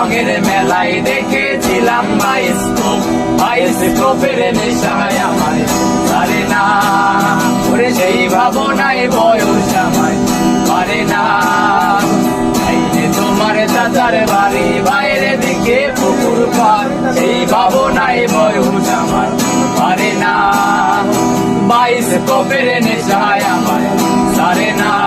রঙের মেলায় দেখেছিলাম নেশায় আমায় সারে না। সেই ভাবনায় বয়স আমায় পারে না। তোমার চাচার বাড়ি, বাইরে দিকে পুকুর পার, সেই ভাবনায় বয়স আমার পারে না। বাইশ নেশায় আমার সারে না।